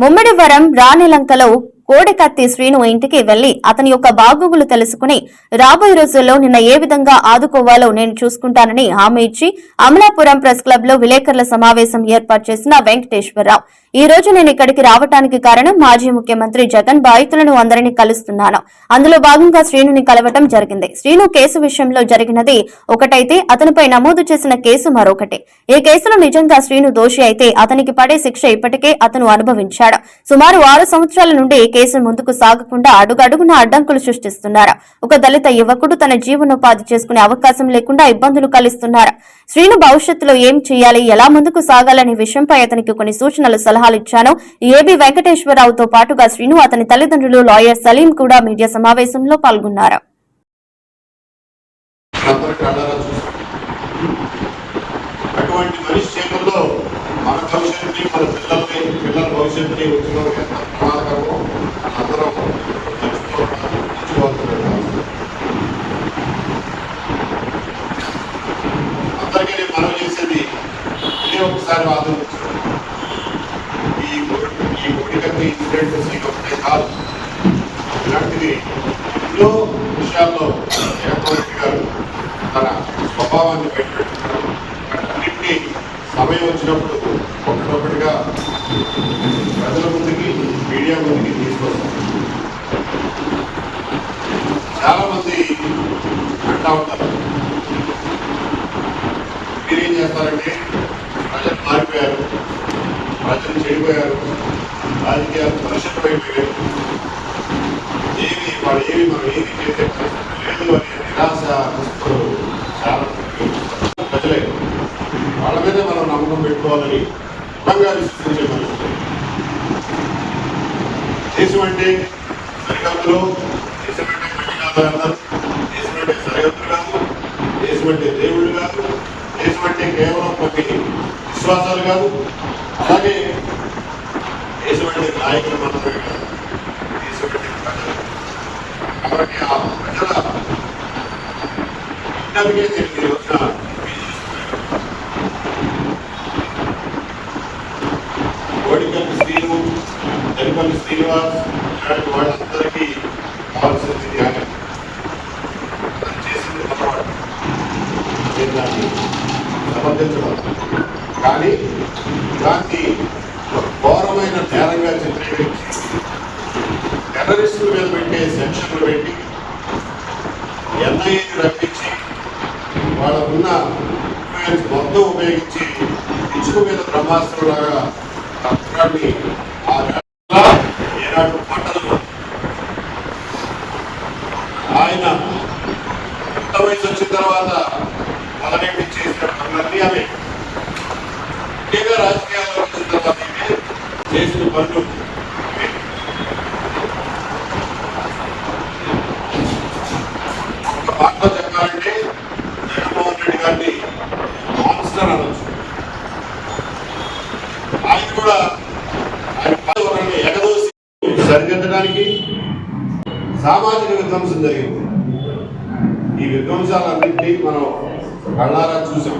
ముమ్మిడివరం రాణిలంకలో కోడెకత్తి శ్రీను ఇంటికి వెళ్ళి అతని యొక్క బాగోగులు తెలుసుకుని రాబోయే రోజుల్లో నిన్న ఏ విధంగా ఆదుకోవాలో నేను చూసుకుంటానని హామీ ఇచ్చి అమలాపురం ప్రెస్ క్లబ్లో విలేకరుల సమావేశం ఏర్పాటు చేసిన వెంకటేశ్వరరావు. ఈ రోజు నేను ఇక్కడికి రావటానికి కారణం మాజీ ముఖ్యమంత్రి జగన్ బాధితులను అందరినీ కలుస్తున్నాను. అందులో భాగంగా శ్రీనుని కలవటం జరిగింది. శ్రీను కేసు విషయంలో జరిగినది ఒకటైతే అతనిపై నమోదు చేసిన కేసు మరొకటి. ఈ కేసులో నిజంగా శ్రీను దోషి అయితే అతనికి పడే శిక్ష ఇప్పటికే అతను అనుభవించాడు. సుమారు ఆరు సంవత్సరాల నుండి ఈ కేసు ముందుకు సాగకుండా అడుగడుగున అడ్డంకులు సృష్టిస్తున్నారు? ఒక దళిత యువకుడు తన జీవనోపాధి చేసుకునే అవకాశం లేకుండా ఇబ్బందులు కలిస్తున్నారు? శ్రీను భవిష్యత్తులో ఏం చేయాలి? ఎలా ముందుకు సాగాలనే విషయంపై అతనికి కొన్ని సూచనలు సలహాలు ఇచ్చాను. ఏబి వెంకటేశ్వరరావుతో పాటుగా శ్రీను అతని తల్లిదండ్రులు లాయర్ సలీం కూడా మీడియా సమావేశంలో పాల్గొన్నారు. అటువంటి మనిషి చేతుల్లో మన భవిష్యత్తుని మన పిల్లల్ని పిల్లల భవిష్యత్తుని వచ్చిన ఎంత ఇదే ఈ ఈ ఒడిగట్టి ఇన్సిడెంట్ ఒకటే కాదు. ఇలాంటివి ఎన్నో విషయాల్లో జగన్మోహన్ గారు తన స్వభావాన్ని బయటపెట్టుకున్నారు అన్నింటినీ సమయం వచ్చినప్పుడు ఒకటొకటిగా ప్రజల ముందుకి మీడియా ముందుకి తీసుకొస్తారు. చాలామంది అంటా ఉంటారు. మీరేం చేస్తారంటే ప్రజలు మారిపోయారు ప్రజలు చెడిపోయారు రాజకీయాలు కలుషితం అయిపోయారు ఏమి వాళ్ళు ఏమి మనం ఏమి చేసే పరిస్థితి లేదు అనే నిరాశ దుస్తులు చాలా ప్రజలే. వాళ్ళ మీద మనం నమ్మకం పెట్టుకోవాలని బలంగా విశ్వసించే మనుషులు దేశం అంటే సరిహద్దులు దేశం అంటే కఠినాలు అన్నారు దేశం అంటే సరిహద్దులు కాదు దేశం అంటే దేవుళ్ళు కాదు దేశం అంటే కేవలం కొన్ని విశ్వాసాలు కాదు అలాగే నాయకులు మాత్రమే కాదు కాబట్టి ఆ ప్రజల విజ్ఞానికే కోడికల్లి శ్రీను దరిపల్లి శ్రీనివాస్ ఇలాంటి వాళ్ళందరికీ కావాల్సింది చేసింది నేను దాన్ని సమర్థించడం కానీ దాన్ని టెర్రరిస్టుల మీద పెట్టే సెక్షన్లు పెట్టి ఎన్ఐఏని రప్పించి వాళ్ళకున్న ఇన్ఫ్లుయెన్స్ మొత్తం ఉపయోగించి ఇసుక మీద బ్రహ్మాస్త్రంలాగా కట్టడాన్ని ఆ ఏనాడు పట్టదు ఆయన యుక్త వయసు వచ్చిన తర్వాత మొదలెట్టి చేసిన పనులన్నీ అవే. ముఖ్యంగా రాజకీయాల్లో వచ్చిన తర్వాత చేసిన పనులు ఇవే. ఒక మాటలో చెప్పాలంటే జగన్మోహన్ రెడ్డి గారిని మాన్స్టర్ అనొచ్చు. ఆయన కూడా ఆయన పని ఎగదోసి సరిదిద్దడానికి సామాజిక విధ్వంసం జరిగింది. ఈ విధ్వంసాలన్నింటినీ మనం కళ్ళారా చూసాం